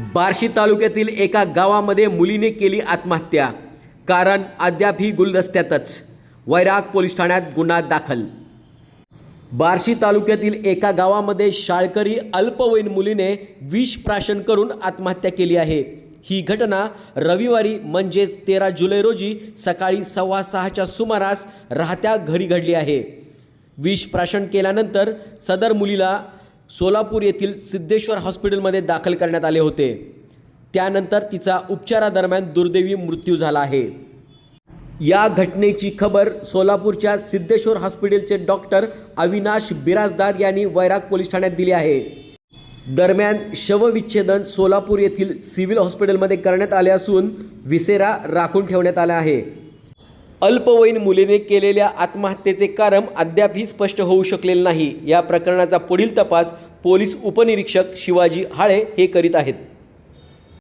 बार्शी तालुक्यातील एका गावामध्ये मुलीने केली आत्महत्या. कारण अद्याप ही गुलदस्त्यातच. वैराग पोलीस ठाण्यात गुन्हा दाखल. बार्शी तालुक्यातील एका गावामध्ये शाळकरी अल्पवयीन मुलीने विष प्राशन करून आत्महत्या केली आहे. ही घटना रविवारी म्हणजेच तेरा जुलै रोजी सकाळी सव्वा सहाच्या सुमारास राहत्या घरी घडली आहे. विष प्राशन केल्यानंतर सदर मुलीला सोलापूर येथील सिद्धेश्वर हॉस्पिटलमध्ये दाखल करण्यात आले होते. त्यानंतर तिचा उपचारादरम्यान दुर्दैवी मृत्यू झाला आहे. या घटनेची खबर सोलापूरच्या सिद्धेश्वर हॉस्पिटलचे डॉक्टर अविनाश बिराजदार यांनी वैराग पोलीस ठाण्यात दिली आहे. दरम्यान शवविच्छेदन सोलापूर येथील सिव्हिल हॉस्पिटलमध्ये करण्यात आले असून विसेरा राखून ठेवण्यात आला आहे. अल्पवयीन मुलीने केलेल्या आत्महत्येचे कारण अद्यापही स्पष्ट होऊ शकलेले नाही. या प्रकरणाचा पुढील तपास पोलीस उपनिरीक्षक शिवाजी हाळे हे करीत आहेत.